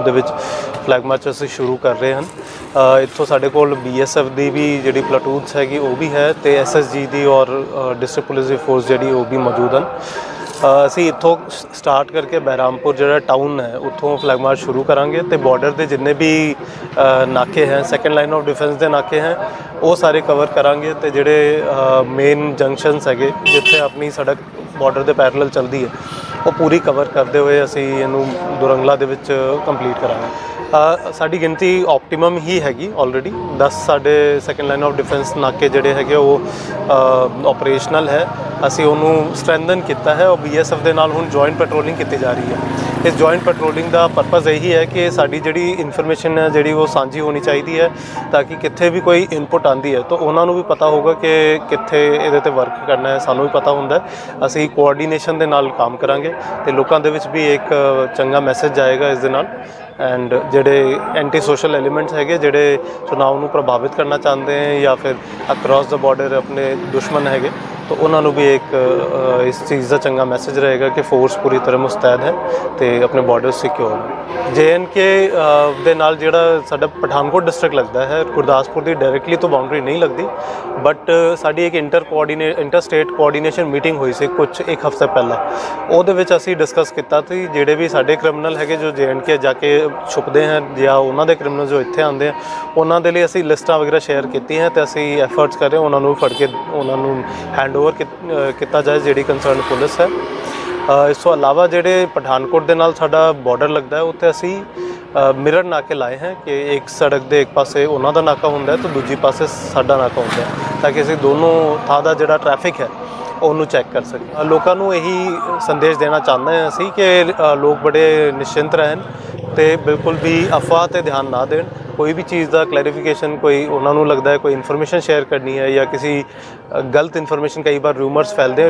ਪਠਾਨਕੋਟ ਦੇ ਵਿੱਚ flag March ਅਸੀਂ ਸ਼ੁਰੂ ਕਰ ਰਹੇ ਹਨ। ਇੱਥੋਂ ਸਾਡੇ ਕੋਲ ਬੀਐਸਐਫ ਦੀ ਵੀ ਜਿਹੜੀ ਪਲਟੂਨਸ ਹੈਗੀ ਉਹ ਵੀ ਹੈ ਤੇ ਐਸਐਸਜੀ ਦੀ ਔਰ ਡਿਸਟ੍ਰਿਕਟ ਪੁਲਿਸ ਦੀ ਫੋਰਸ ਜਿਹੜੀ ਉਹ ਵੀ ਮੌਜੂਦ ਹਨ। ਅਸੀਂ ਇੱਥੋਂ ਸਟਾਰਟ ਕਰਕੇ ਬਹਿਰਾਮਪੁਰ ਜਿਹੜਾ ਟਾਊਨ ਹੈ, ਉੱਥੋਂ ਫਲੈਗ ਮਾਰਚ ਸ਼ੁਰੂ ਕਰਾਂਗੇ ਤੇ ਬਾਰਡਰ ਦੇ ਜਿੰਨੇ ਵੀ ਨਾਕੇ ਹੈ ਸੈਕੰਡ ਲਾਈਨ ਆਫ ਡਿਫੈਂਸ ਦੇ ਨਾਕੇ ਹੈ, ਉਹ ਸਾਰੇ ਕਵਰ ਕਰਾਂਗੇ ਤੇ ਜਿਹੜੇ ਮੇਨ ਜੰਕਸ਼ਨਸ ਹੈਗੇ, ਜਿੱਥੇ ਆਪਣੀ ਸੜਕ ਬਾਰਡਰ ਦੇ ਪੈਰਲਲ ਚੱਲਦੀ ਹੈ, ਉਹ ਪੂਰੀ ਕਵਰ ਕਰਦੇ ਹੋਏ ਅਸੀਂ ਇਹਨੂੰ ਦੁਰੰਗਲਾ ਦੇ ਵਿੱਚ ਕੰਪਲੀਟ ਕਰਾਂਗੇ। ਸਾਡੀ ਗਿਣਤੀ ਆਪਟੀਮਮ ਹੀ ਹੈਗੀ ਆਲਰੇਡੀ 10 ਸਾਡੇ ਸੈਕੰਡ ਲਾਈਨ ਆਫ ਡਿਫੈਂਸ ਨਾਕੇ ਜਿਹੜੇ ਹੈਗੇ ਉਹ ਆਪਰੇਸ਼ਨਲ ਹੈ। ਅਸੀਂ ਉਹਨੂੰ ਸਟਰੈਂਥਨ ਕੀਤਾ ਹੈ ਔਰ ਬੀਐਸਐਫ ਦੇ ਨਾਲ ਹੁਣ ਜੁਆਇੰਟ ਪੈਟਰੋਲਿੰਗ ਕੀਤੀ ਜਾ ਰਹੀ ਹੈ। ਇਸ ਜੁਆਇੰਟ ਪੈਟਰੋਲਿੰਗ ਦਾ ਪਰਪਸ ਇਹੀ ਹੈ ਕਿ ਸਾਡੀ ਜਿਹੜੀ ਇਨਫੋਰਮੇਸ਼ਨ ਹੈ, ਜਿਹੜੀ ਉਹ ਸਾਂਝੀ ਹੋਣੀ ਚਾਹੀਦੀ ਹੈ, ਤਾਂ ਕਿ ਕਿੱਥੇ ਵੀ ਕੋਈ ਇਨਪੁਟ ਆਂਦੀ ਹੈ, ਤਾਂ ਉਹਨਾਂ ਨੂੰ ਵੀ ਪਤਾ ਹੋਊਗਾ ਕਿ ਕਿੱਥੇ ਇਹਦੇ ਤੇ ਵਰਕ ਕਰਨਾ ਹੈ, ਸਾਨੂੰ ਵੀ ਪਤਾ ਹੁੰਦਾ ਅਸੀਂ ਕੋਆਰਡੀਨੇਸ਼ਨ ਦੇ ਨਾਲ ਕੰਮ ਕਰਾਂਗੇ ਤੇ ਲੋਕਾਂ ਦੇ ਵਿੱਚ ਵੀ ਇੱਕ ਚੰਗਾ ਮੈਸੇਜ ਜਾਏਗਾ ਇਸ ਦੇ ਨਾਲ। ਐਂਡ ਜਿਹੜੇ ਐਂਟੀ ਸੋਸ਼ਲ ਐਲੀਮੈਂਟਸ ਹੈਗੇ, ਜਿਹੜੇ ਚੁਣਾਵ ਨੂੰ ਪ੍ਰਭਾਵਿਤ ਕਰਨਾ ਚਾਹੁੰਦੇ ਹੈ ਜਾਂ ਫਿਰ ਅਕ੍ਰੋਸ ਦਾ ਬਾਰਡਰ ਆਪਣੇ ਦੁਸ਼ਮਣ ਹੈਗੇ ਤਾਂ ਉਹਨਾਂ ਨੂੰ ਵੀ ਇੱਕ ਇਸ ਚੀਜ਼ ਦਾ ਚੰਗਾ ਮੈਸੇਜ ਰਹੇਗਾ ਕਿ ਫੋਰਸ ਪੂਰੀ ਤਰ੍ਹਾਂ ਮੁਸਤੈਦ ਹੈ ਤੇ ਆਪਣੇ ਬਾਰਡਰ ਸਿਕਿਉਰ ਜੇਐਨਕੇ ਦੇ ਨਾਲ ਜਿਹੜਾ ਸਾਡਾ ਪਠਾਨਕੋਟ ਡਿਸਟ੍ਰਿਕਟ ਲੱਗਦਾ ਹੈ, ਗੁਰਦਾਸਪੁਰ ਦੀ ਡਾਇਰੈਕਟਲੀ ਤੋਂ ਬਾਉਂਡਰੀ ਨਹੀਂ ਲੱਗਦੀ ਬਟ ਸਾਡੀ ਇੱਕ inter coordinate inter state coordination meeting ਹੋਈ ਸੀ ਕੁਝ ਇੱਕ ਹਫ਼ਤੇ ਪਹਿਲਾਂ। ਉਹਦੇ ਵਿੱਚ ਅਸੀਂ ਡਿਸਕਸ ਕੀਤਾ ਸੀ ਜਿਹੜੇ ਵੀ ਸਾਡੇ ਕ੍ਰਿਮੀਨਲ ਹੈਗੇ ਜੋ ਜੇਐਨਕੇ ਜਾ ਕੇ ਛੁਪਦੇ ਹਨ ਜਾਂ ਉਹਨਾਂ ਦੇ ਕ੍ਰਿਮੀਨਲ ਜੋ ਇੱਥੇ ਆਉਂਦੇ ਆ, ਉਹਨਾਂ ਦੇ ਲਈ ਅਸੀਂ ਲਿਸਟਾਂ ਵਗੈਰਾ ਸ਼ੇਅਰ ਕੀਤੀਆਂ ਤੇ ਅਸੀਂ ਐਫਰਟਸ ਕਰ ਰਹੇ ਉਹਨਾਂ ਨੂੰ ਫੜ ਕੇ, ਉਹਨਾਂ ਨੂੰ ਹੈਂਡ ਹੈਂਡਓਵਰ ਕੀਤਾ ਜਾਏ ਜਿਹੜੀ ਕੰਸਰਨ ਪੁਲਿਸ ਹੈ। ਇਸ ਤੋਂ ਇਲਾਵਾ ਜਿਹੜੇ ਪਠਾਨਕੋਟ ਦੇ ਨਾਲ ਸਾਡਾ ਬਾਰਡਰ ਲੱਗਦਾ ਹੈ, ਉੱਥੇ ਅਸੀਂ ਮਿਰਰ ਨਾਕੇ ਲਾਏ ਹੈ ਕਿ ਇੱਕ ਸੜਕ ਦੇ ਇੱਕ ਪਾਸੇ ਉਹਨਾਂ ਦਾ ਨਾਕਾ ਹੁੰਦਾ ਹੈ ਤੇ ਦੂਜੀ ਪਾਸੇ ਸਾਡਾ ਨਾਕਾ ਹੁੰਦਾ ਹੈ ਤਾਂ ਕਿ ਅਸੀਂ ਦੋਨੋਂ ਥਾਂ ਦਾ ਜਿਹੜਾ ਟ੍ਰੈਫਿਕ ਹੈ, ਉਹਨੂੰ ਚੈੱਕ ਕਰ ਸਕੀਏ। ਲੋਕਾਂ ਨੂੰ ਇਹੀ ਸੰਦੇਸ਼ ਦੇਣਾ ਚਾਹੁੰਦੇ ਹਾਂ ਅਸੀਂ ਕਿ ਲੋਕ ਬੜੇ ਨਿਸ਼ਚਿੰਤ ਰਹਿਣ ਤੇ ਬਿਲਕੁਲ ਵੀ ਅਫਵਾਹ ਤੇ ਧਿਆਨ ਨਾ ਦੇਣ। ਕੋਈ ਵੀ ਚੀਜ਼ ਦਾ ਕਲੈਰੀਫਿਕੇਸ਼ਨ ਕੋਈ ਉਹਨਾਂ ਨੂੰ ਲੱਗਦਾ ਹੈ, ਕੋਈ ਇਨਫੋਰਮੇਸ਼ਨ ਸ਼ੇਅਰ ਕਰਨੀ ਹੈ ਜਾਂ ਕਿਸੇ ਗਲਤ ਇਨਫੋਰਮੇਸ਼ਨ ਕਈ ਵਾਰ ਰੂਮਰਸ ਫੈਲਦੇ ਆ।